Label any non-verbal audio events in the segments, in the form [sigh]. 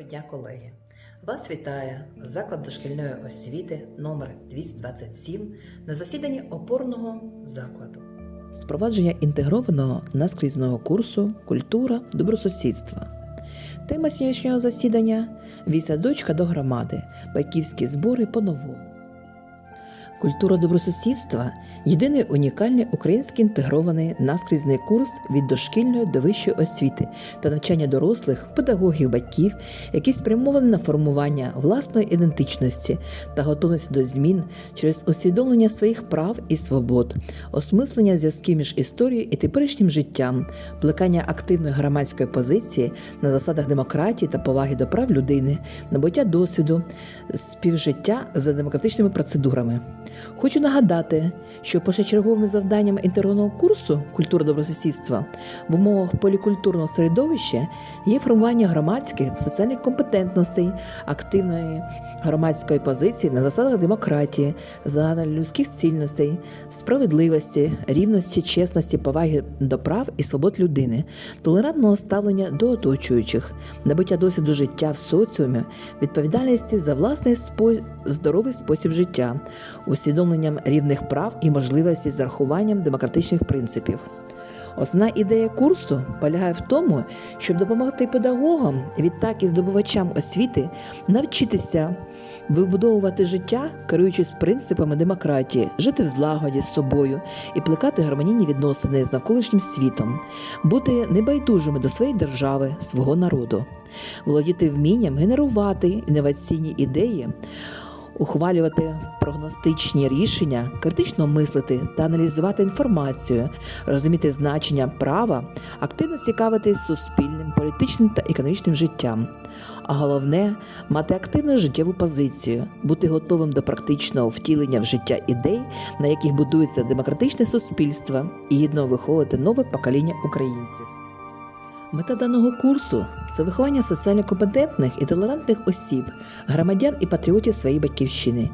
Доброго дня, колеги! Вас вітає заклад дошкільної освіти номер 227 на засіданні опорного закладу. Спровадження інтегрованого наскрізного курсу Культура добросусідства. Тема сьогоднішнього засідання від садочка до громади. Батьківські збори по-новому. Культура добросусідства єдиний унікальний український інтегрований наскрізний курс від дошкільної до вищої освіти та навчання дорослих, педагогів, батьків, який спрямований на формування власної ідентичності та готовності до змін через усвідомлення своїх прав і свобод, осмислення зв'язків між історією і теперішнім життям, плекання активної громадської позиції на засадах демократії та поваги до прав людини, набуття досвіду, співжиття за демократичними процедурами. Хочу нагадати, що першочерговими завданнями інтегрованого курсу культура добросусідства в умовах полікультурного середовища є формування громадських та соціальних компетентностей, активної громадської позиції на засадах демократії, загальнолюдських цінностей, справедливості, рівності, чесності, поваги до прав і свобод людини, толерантного ставлення до оточуючих, набуття досвіду життя в соціумі, відповідальності за власний спо... здоровий спосіб життя, усвідомленням рівних прав і можливостей з зарахуванням демократичних принципів. Основна ідея курсу полягає в тому, щоб допомогти педагогам, відтак і здобувачам освіти навчитися вибудовувати життя, керуючись принципами демократії, жити в злагоді з собою і плекати гармонійні відносини з навколишнім світом, бути небайдужими до своєї держави, свого народу, володіти вмінням генерувати інноваційні ідеї ухвалювати прогностичні рішення, критично мислити та аналізувати інформацію, розуміти значення права, активно цікавитись суспільним, політичним та економічним життям. А головне мати активну життєву позицію, бути готовим до практичного втілення в життя ідей, на яких будується демократичне суспільство, і гідно виховувати нове покоління українців. Мета даного курсу це виховання соціально компетентних і толерантних осіб, громадян і патріотів своєї батьківщини,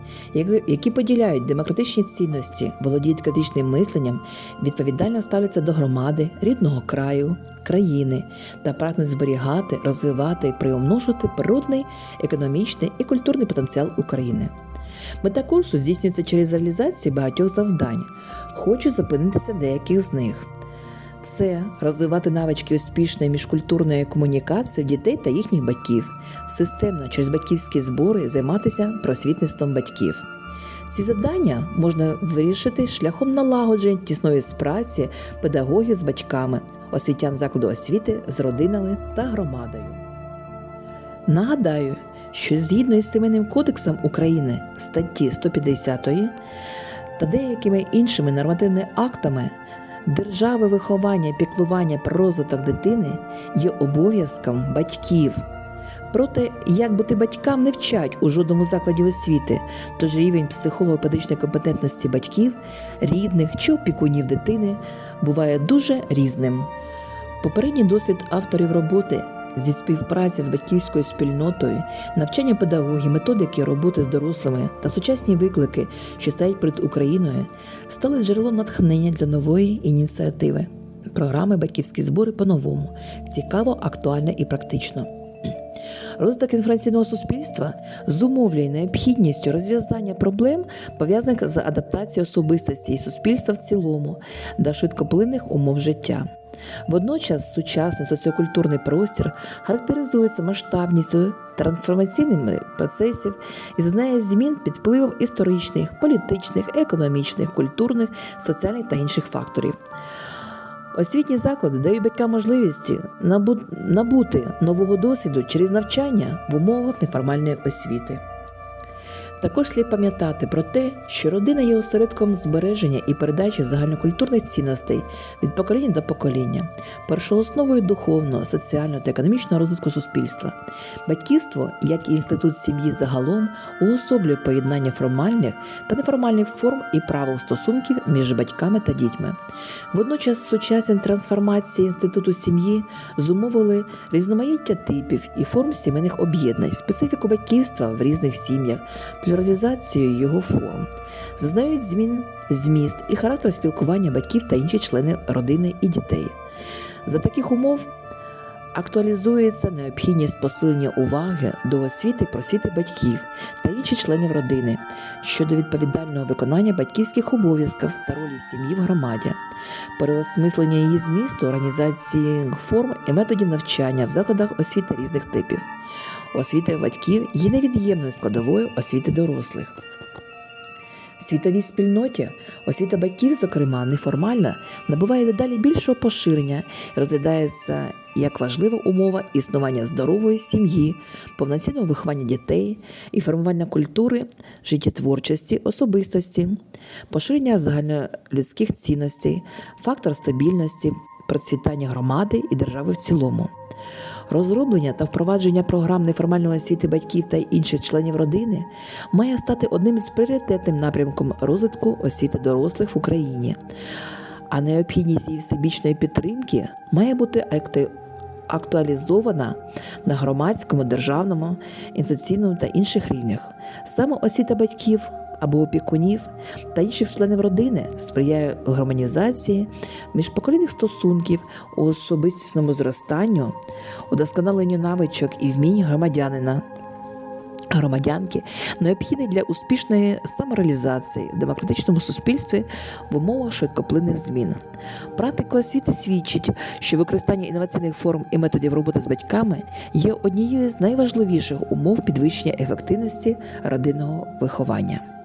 які- поділяють демократичні цінності, володіють критичним мисленням, відповідально ставляться до громади, рідного краю, країни та прагнуть зберігати, розвивати і приумножувати природний, економічний і культурний потенціал України. Мета курсу здійснюється через реалізацію багатьох завдань. Хочу зупинитися деяких з них. Це розвивати навички успішної міжкультурної комунікації дітей та їхніх батьків, системно через батьківські збори займатися просвітництвом батьків. Ці завдання можна вирішити шляхом налагодження тісної спраці педагогів з батьками, освітян закладу освіти з родинами та громадою. Нагадаю, що згідно із Сімейним кодексом України статті 150 та деякими іншими нормативними актами держави виховання піклування про розвиток дитини є обов'язком батьків. Проте, як бути батькам не вчать у жодному закладі освіти, тож рівень психолого-педагогічної компетентності батьків, рідних чи опікунів дитини буває дуже різним. Попередній досвід авторів роботи зі співпраці з батьківською спільнотою, навчання педагогів, методики роботи з дорослими та сучасні виклики, що стоять перед Україною, стали джерелом натхнення для нової ініціативи. Програми Батьківські збори по-новому цікаво, актуально і практично. Розвиток інформаційного суспільства зумовлює необхідністю розв'язання проблем, пов'язаних з адаптацією особистості і суспільства в цілому до швидкоплинних умов життя. Водночас сучасний соціокультурний простір характеризується масштабністю трансформаційними процесів і зазнає змін під впливом історичних, політичних, економічних, культурних, соціальних та інших факторів. Освітні заклади дають батькам можливості набути нового досвіду через навчання в умовах неформальної освіти. Також слід пам'ятати про те, що родина є осередком збереження і передачі загальнокультурних цінностей від покоління до покоління, першоосновою духовного, соціального та економічного розвитку суспільства. Батьківство, як і інститут сім'ї загалом, уособлює поєднання формальних та неформальних форм і правил стосунків між батьками та дітьми. Водночас сучасні трансформації інституту сім'ї зумовили різноманіття типів і форм сімейних об'єднань, специфіку батьківства в різних сім'ях, плюралізацію його форм, зазнають змін зміст і характер спілкування батьків та інші члени родини і дітей. За таких умов Актуалізується необхідність посилення уваги до освіти просвіти батьків та інших членів родини щодо відповідального виконання батьківських обов'язків та ролі сім'ї в громаді, переосмислення її змісту, організації форм і методів навчання в закладах освіти різних типів. Освіта батьків є невід'ємною складовою освіти дорослих. В світовій спільноті освіта батьків, зокрема, неформальна, набуває дедалі більшого поширення розглядається як важлива умова існування здорової сім'ї, повноцінного виховання дітей і формування культури, життєтворчості, особистості, поширення загальнолюдських цінностей, фактор стабільності, процвітання громади і держави в цілому. Розроблення та впровадження програм неформальної освіти батьків та інших членів родини має стати одним з пріоритетним напрямком розвитку освіти дорослих в Україні, а необхідність її всебічної підтримки має бути актуалізована на громадському, державному, інституційному та інших рівнях. Саме освіта батьків або опікунів та інших членів родини сприяє гармонізації міжпоколінних стосунків у особистісному зростанню, удосконаленню навичок і вмінь громадянина. Громадянки необхідні для успішної самореалізації в демократичному суспільстві в умовах швидкоплинних змін. Практика освіти свідчить, що використання інноваційних форм і методів роботи з батьками є однією з найважливіших умов підвищення ефективності родинного виховання.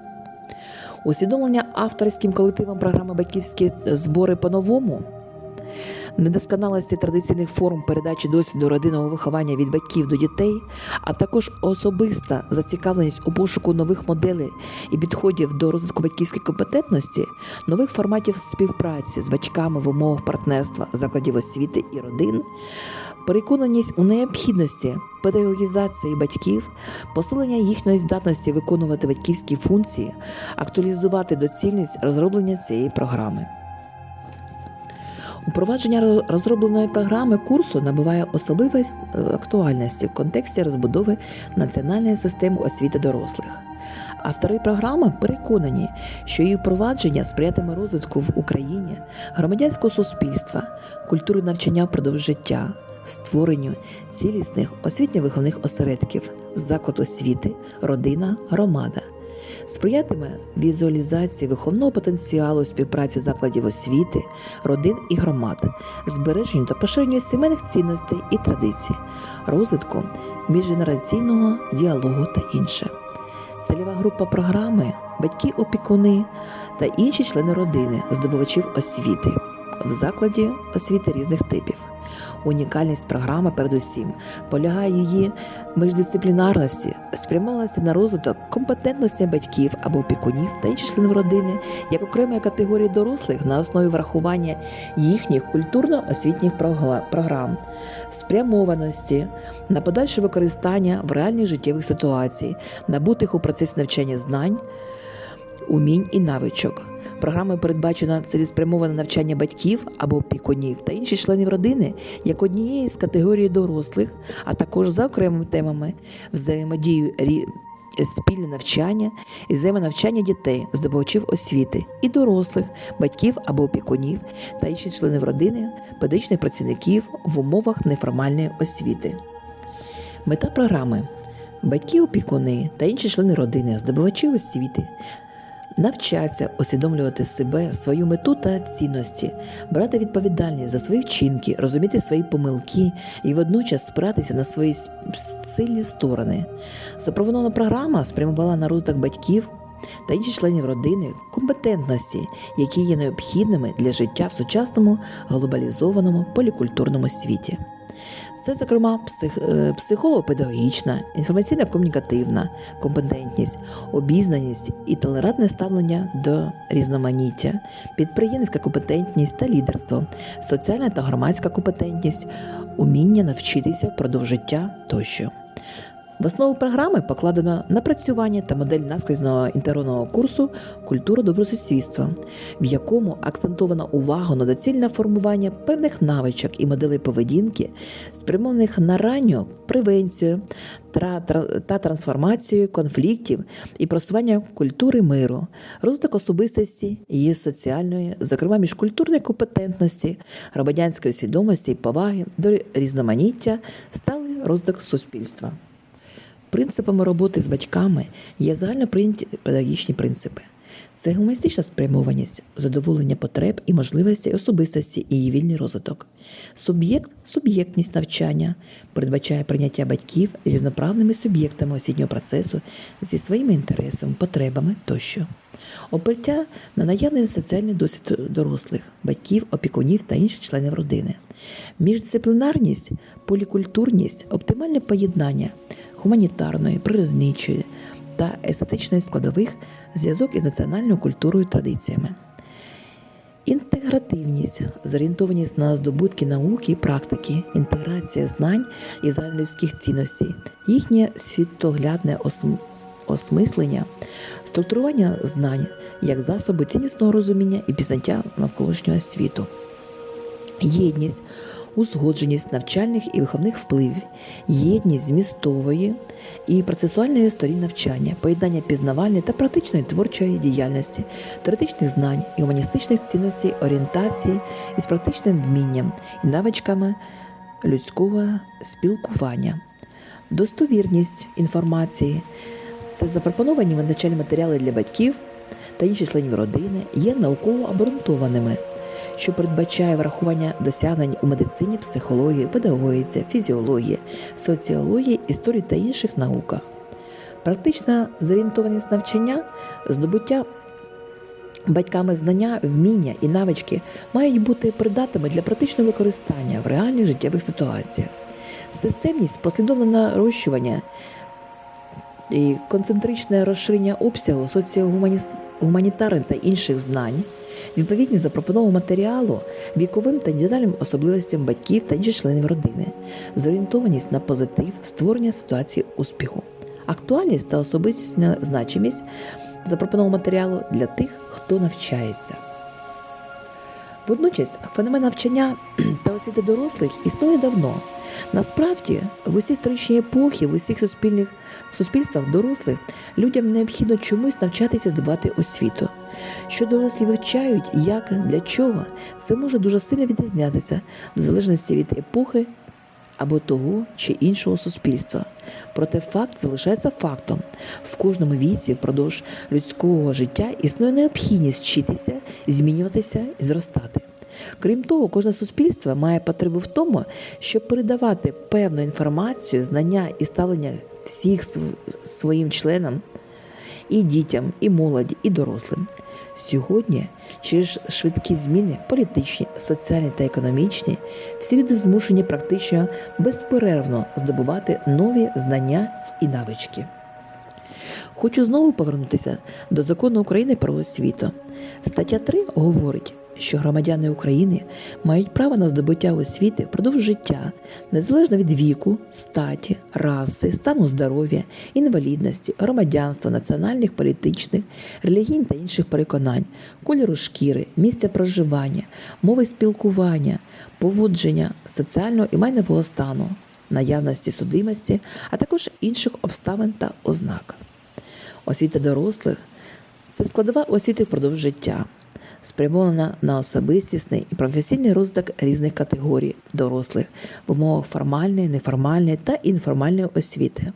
Усвідомлення авторським колективом програми Батьківські збори по-новому. Недосконалості традиційних форм передачі досвіду родинного виховання від батьків до дітей, а також особиста зацікавленість у пошуку нових моделей і підходів до розвитку батьківської компетентності, нових форматів співпраці з батьками в умовах партнерства закладів освіти і родин, переконаність у необхідності педагогізації батьків, посилення їхньої здатності виконувати батьківські функції, актуалізувати доцільність розроблення цієї програми. Упровадження розробленої програми курсу набуває особливої е, актуальності в контексті розбудови національної системи освіти дорослих. Автори програми переконані, що її впровадження сприятиме розвитку в Україні громадянського суспільства, культури навчання впродовж життя, створенню цілісних освітньо-виховних осередків, заклад освіти, родина, громада сприятиме візуалізації виховного потенціалу співпраці закладів освіти, родин і громад, збереженню та поширенню сімейних цінностей і традицій, розвитку міжгенераційного діалогу та інше. Цільова група програми батьки, опікуни та інші члени родини, здобувачів освіти в закладі освіти різних типів. Унікальність програми, передусім, полягає її міждисциплінарності, спрямованості на розвиток компетентності батьків або опікунів та інших членів родини як окремої категорії дорослих на основі врахування їхніх культурно-освітніх програм, спрямованості на подальше використання в реальних життєвих ситуацій, набутих у процесі навчання знань, умінь і навичок. Програмою передбачено цілеспрямоване навчання батьків або опікунів та інших членів родини як однієї з категорій дорослих, а також за окремими темами взаємодію спільне навчання і взаємонавчання дітей, здобувачів освіти і дорослих, батьків або опікунів та інших членів родини, педагогічних працівників в умовах неформальної освіти. Мета програми батьки, опікуни та інші члени родини, здобувачі освіти. Навчаться усвідомлювати себе, свою мету та цінності, брати відповідальність за свої вчинки, розуміти свої помилки і водночас спиратися на свої сильні сторони. Запропонована програма спрямувала на розвиток батьків та інших членів родини компетентності, які є необхідними для життя в сучасному глобалізованому полікультурному світі. Це, зокрема, псих, е, психолого-педагогічна, інформаційно-комунікативна компетентність, обізнаність і толерантне ставлення до різноманіття, підприємницька компетентність та лідерство, соціальна та громадська компетентність, уміння навчитися впродовж життя тощо. В основу програми покладено напрацювання та модель наскрізного інтерного курсу Культура добросусідства, в якому акцентована увага на доцільне формування певних навичок і моделей поведінки, спрямованих на ранню превенцію та трансформацію конфліктів і просування культури миру, розвиток особистості, її соціальної, зокрема міжкультурної компетентності, громадянської свідомості і поваги до різноманіття, сталий розвиток суспільства. Принципами роботи з батьками є загальноприйняті педагогічні принципи. Це гуманістична спрямованість, задоволення потреб і можливостей особистості і її вільний розвиток. Суб'єкт суб'єктність навчання передбачає прийняття батьків рівноправними суб'єктами освітнього процесу зі своїми інтересами, потребами тощо. Опиття на наявний соціальний досвід дорослих, батьків, опікунів та інших членів родини. Міждисциплінарність, полікультурність, оптимальне поєднання гуманітарної, природничої та естетичної складових зв'язок із національною культурою і традиціями. Інтегративність, зорієнтованість на здобутки науки і практики, інтеграція знань і загальнолюдських цінностей, їхнє світоглядне осм- осмислення, структурування знань як засоби ціннісного розуміння і пізнаття навколишнього світу, єдність, узгодженість навчальних і виховних впливів, єдність змістової і процесуальної сторін навчання, поєднання пізнавальної та практичної творчої діяльності, теоретичних знань і гуманістичних цінностей, орієнтації із практичним вмінням і навичками людського спілкування, достовірність інформації. Це запропоновані навчальні матеріали для батьків та інших членів родини є науково обґрунтованими, що передбачає врахування досягнень у медицині, психології, педагогіці, фізіології, соціології, історії та інших науках. Практична зорієнтованість навчання, здобуття батьками знання, вміння і навички мають бути придатними для практичного використання в реальних життєвих ситуаціях. Системність, послідовне нарощування і концентричне розширення обсягу соціогуманітарних та інших знань, відповідні запропонову матеріалу віковим та індивідуальним особливостям батьків та інших членів родини, зорієнтованість на позитив, створення ситуації успіху, актуальність та особистісна значимість запропонованого матеріалу для тих, хто навчається. Водночас феномен навчання [clears throat] та освіти дорослих існує давно. Насправді, в усі історичні епохи, в усіх суспільних суспільствах дорослих людям необхідно чомусь навчатися здобувати освіту. Що дорослі вивчають, як, для чого, це може дуже сильно відрізнятися в залежності від епохи або того чи іншого суспільства. Проте факт залишається фактом. В кожному віці впродовж людського життя існує необхідність вчитися, змінюватися і зростати. Крім того, кожне суспільство має потребу в тому, щоб передавати певну інформацію, знання і ставлення всіх своїм членам і дітям, і молоді, і дорослим. Сьогодні, через швидкі зміни політичні, соціальні та економічні, всі люди змушені практично безперервно здобувати нові знання і навички. Хочу знову повернутися до закону України про освіту. Стаття 3 говорить, що громадяни України мають право на здобуття освіти впродовж життя, незалежно від віку, статі, раси, стану здоров'я, інвалідності, громадянства, національних, політичних, релігійних та інших переконань, кольору шкіри, місця проживання, мови спілкування, поводження, соціального і майнового стану, наявності судимості, а також інших обставин та ознак. Освіта дорослих це складова освіти впродовж життя, спрямована на особистісний і професійний розвиток різних категорій дорослих в умовах формальної, неформальної та інформальної освіти.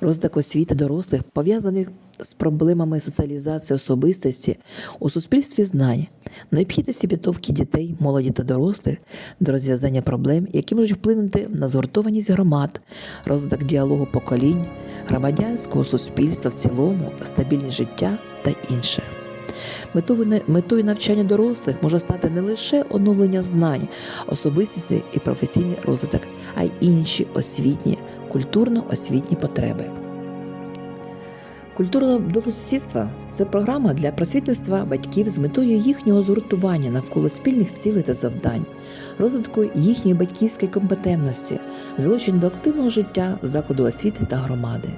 Розвиток освіти дорослих пов'язаних з проблемами соціалізації особистості у суспільстві знань, необхідності підготовки дітей, молоді та дорослих до розв'язання проблем, які можуть вплинути на згуртованість громад, розвиток діалогу поколінь, громадянського суспільства в цілому, стабільність життя та інше. Метою, навчання дорослих може стати не лише оновлення знань, особистості і професійний розвиток, а й інші освітні, культурно-освітні потреби. Культура добросусідства це програма для просвітництва батьків з метою їхнього згуртування навколо спільних цілей та завдань, розвитку їхньої батьківської компетентності, залучення до активного життя закладу освіти та громади.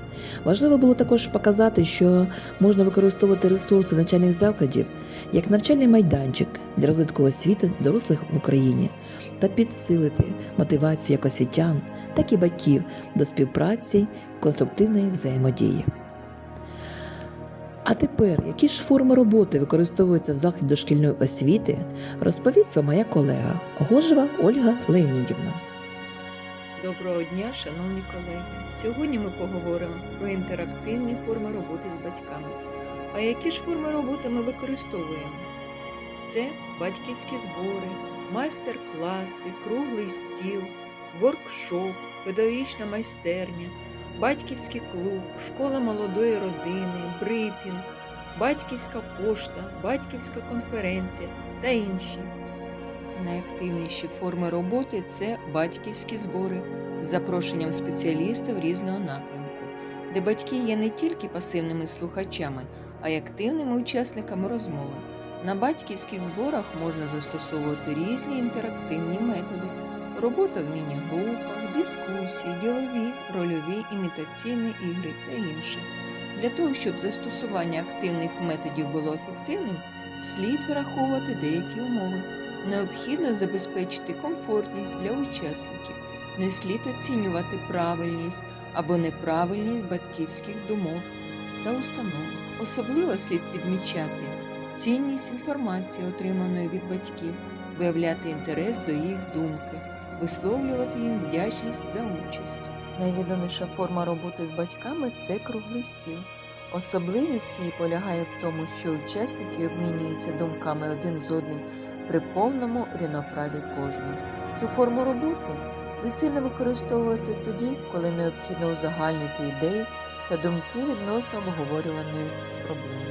Важливо було також показати, що можна використовувати ресурси навчальних закладів як навчальний майданчик для розвитку освіти дорослих в Україні та підсилити мотивацію як освітян, так і батьків до співпраці, конструктивної взаємодії. А тепер, які ж форми роботи використовуються в закладі дошкільної освіти, розповість вам моя колега Гожева Ольга Леонідівна. Доброго дня, шановні колеги! Сьогодні ми поговоримо про інтерактивні форми роботи з батьками. А які ж форми роботи ми використовуємо? Це батьківські збори, майстер-класи, круглий стіл, воркшоп, педагогічна майстерня, батьківський клуб, школа молодої родини, брифінг, батьківська пошта, батьківська конференція та інші. Найактивніші форми роботи це батьківські збори з запрошенням спеціалістів різного напрямку, де батьки є не тільки пасивними слухачами, а й активними учасниками розмови. На батьківських зборах можна застосовувати різні інтерактивні методи, робота в міні-групах, дискусії, ділові, рольові, імітаційні ігри та інше. Для того, щоб застосування активних методів було ефективним, слід враховувати деякі умови. Необхідно забезпечити комфортність для учасників, не слід оцінювати правильність або неправильність батьківських думок та установок. Особливо слід відмічати цінність інформації, отриманої від батьків, виявляти інтерес до їх думки, висловлювати їм вдячність за участь. Найвідоміша форма роботи з батьками це круглий стіл. Особливість її полягає в тому, що учасники обмінюються думками один з одним при повному рівноправі кожного. Цю форму роботи доцільно використовувати тоді, коли необхідно узагальнити ідеї та думки відносно обговорюваної проблеми.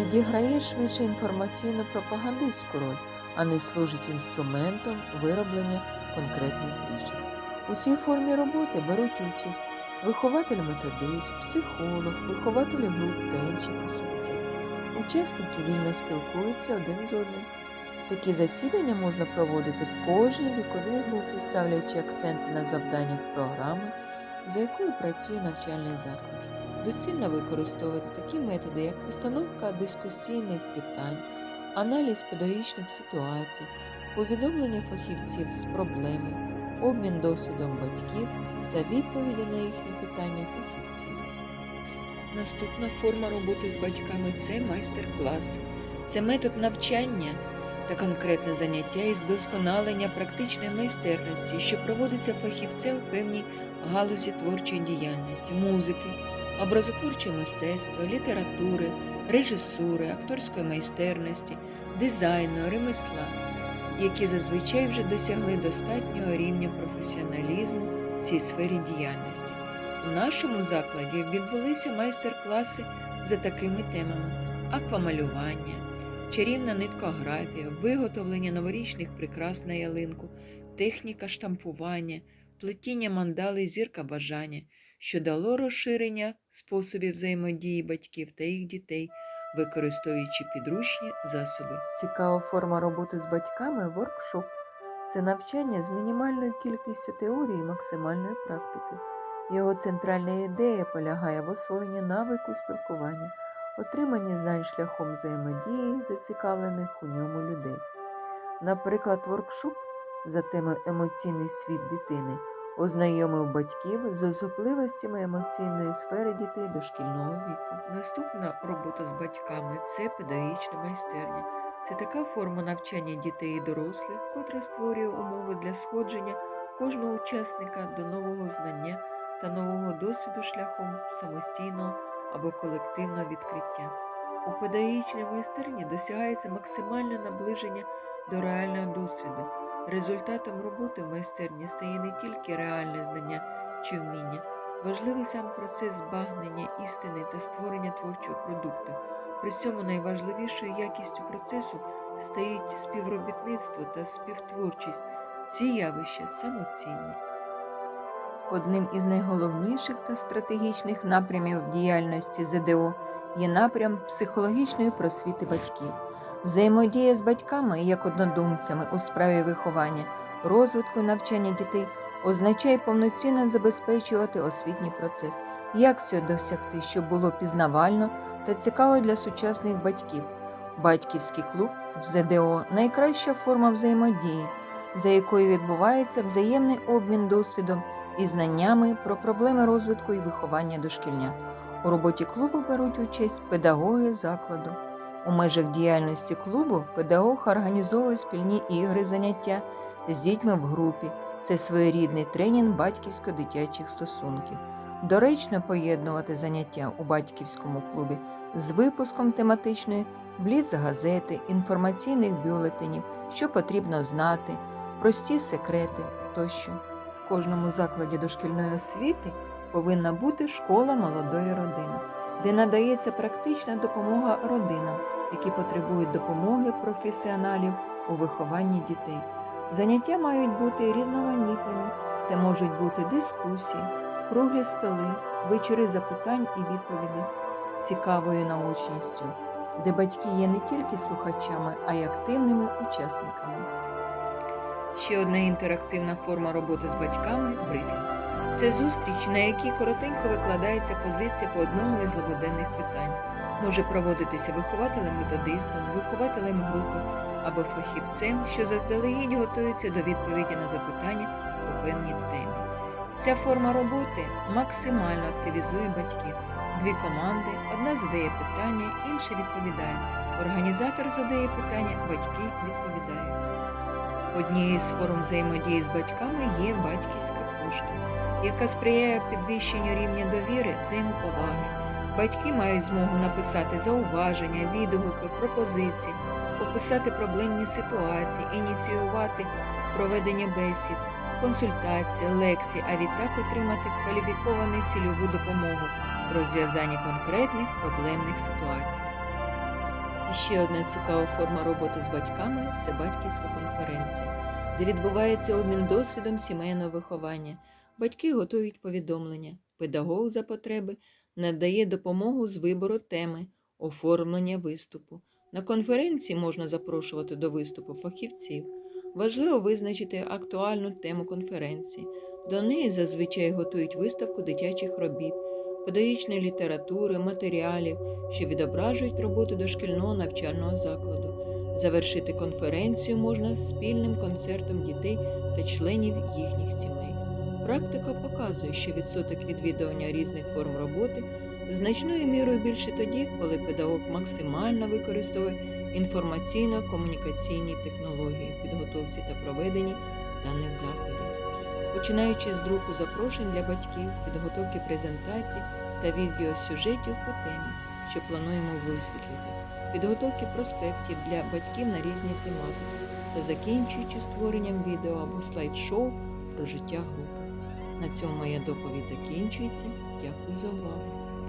Відіграє швидше інформаційно пропагандистську роль, а не служить інструментом вироблення конкретних рішень. У цій формі роботи беруть участь вихователь-методист, психолог, вихователі груп та інші фахівці. Учасники вільно спілкуються один з одним. Такі засідання можна проводити в кожній віковій групі, ставлячи акценти на завданнях програми, за якою працює навчальний заклад. Доцільно використовувати такі методи, як постановка дискусійних питань, аналіз педагогічних ситуацій, повідомлення фахівців з проблеми, обмін досвідом батьків та відповіді на їхні питання фахівців. Наступна форма роботи з батьками це майстер-класи. Це метод навчання та конкретне заняття із досконалення практичної майстерності, що проводиться фахівцем в певній галузі творчої діяльності, музики, образотворчого мистецтва, літератури, режисури, акторської майстерності, дизайну, ремесла, які зазвичай вже досягли достатнього рівня професіоналізму в цій сфері діяльності. У нашому закладі відбулися майстер-класи за такими темами: аквамалювання, чарівна ниткографія, виготовлення новорічних прикрас на ялинку, техніка штампування, плетіння мандали зірка бажання, що дало розширення способів взаємодії батьків та їх дітей, використовуючи підручні засоби. Цікава форма роботи з батьками воркшоп. Це навчання з мінімальною кількістю теорії і максимальної практики. Його центральна ідея полягає в освоєнні навику спілкування, отриманні знань шляхом взаємодії зацікавлених у ньому людей. Наприклад, воркшоп за темою емоційний світ дитини ознайомив батьків з особливостями емоційної сфери дітей дошкільного віку. Наступна робота з батьками це педагогічна майстерня. Це така форма навчання дітей і дорослих, котра створює умови для сходження кожного учасника до нового знання та нового досвіду шляхом самостійного або колективного відкриття. У педагогічній майстерні досягається максимальне наближення до реального досвіду. Результатом роботи в майстерні стає не тільки реальне знання чи вміння, важливий сам процес збагнення істини та створення творчого продукту. При цьому найважливішою якістю процесу стають співробітництво та співтворчість. Ці явища самоцінні. Одним із найголовніших та стратегічних напрямів діяльності ЗДО є напрям психологічної просвіти батьків. Взаємодія з батьками як однодумцями у справі виховання, розвитку навчання дітей означає повноцінно забезпечувати освітній процес. Як цього досягти, щоб було пізнавально та цікаво для сучасних батьків? Батьківський клуб в ЗДО найкраща форма взаємодії, за якою відбувається взаємний обмін досвідом і знаннями про проблеми розвитку і виховання дошкільнят. У роботі клубу беруть участь педагоги закладу. У межах діяльності клубу педагог організовує спільні ігри заняття з дітьми в групі. Це своєрідний тренінг батьківсько-дитячих стосунків. Доречно поєднувати заняття у батьківському клубі з випуском тематичної бліц-газети, інформаційних бюлетенів, що потрібно знати, прості секрети тощо. В кожному закладі дошкільної освіти повинна бути школа молодої родини, де надається практична допомога родинам, які потребують допомоги професіоналів у вихованні дітей. Заняття мають бути різноманітними. Це можуть бути дискусії, круглі столи, вечори запитань і відповідей з цікавою наочністю, де батьки є не тільки слухачами, а й активними учасниками. Ще одна інтерактивна форма роботи з батьками брифінг. Це зустріч, на якій коротенько викладається позиція по одному із злободенних питань. Може проводитися вихователем-методистом, вихователем групи або фахівцем, що заздалегідь готується до відповіді на запитання по певній темі. Ця форма роботи максимально активізує батьків. Дві команди, одна задає питання, інша відповідає. Організатор задає питання, батьки відповідають. Однією з форм взаємодії з батьками є батьківська пошта, яка сприяє підвищенню рівня довіри, взаємоповаги. Батьки мають змогу написати зауваження, відгуки, пропозиції, описати проблемні ситуації, ініціювати проведення бесід, консультації, лекції, а відтак отримати кваліфіковану цільову допомогу в розв'язанні конкретних проблемних ситуацій. І ще одна цікава форма роботи з батьками це батьківська конференція, де відбувається обмін досвідом сімейного виховання. Батьки готують повідомлення, педагог за потреби надає допомогу з вибору теми, оформлення виступу. На конференції можна запрошувати до виступу фахівців. Важливо визначити актуальну тему конференції. До неї зазвичай готують виставку дитячих робіт, педагогічної літератури, матеріалів, що відображують роботу дошкільного навчального закладу. Завершити конференцію можна спільним концертом дітей та членів їхніх сімей. Практика показує, що відсоток відвідування різних форм роботи значною мірою більше тоді, коли педагог максимально використовує інформаційно-комунікаційні технології в підготовці та проведенні даних заходів. Починаючи з друку запрошень для батьків, підготовки презентацій та відеосюжетів по темі, що плануємо висвітлити, підготовки проспектів для батьків на різні тематики та закінчуючи створенням відео або слайд-шоу про життя групи. На цьому моя доповідь закінчується. Дякую за увагу.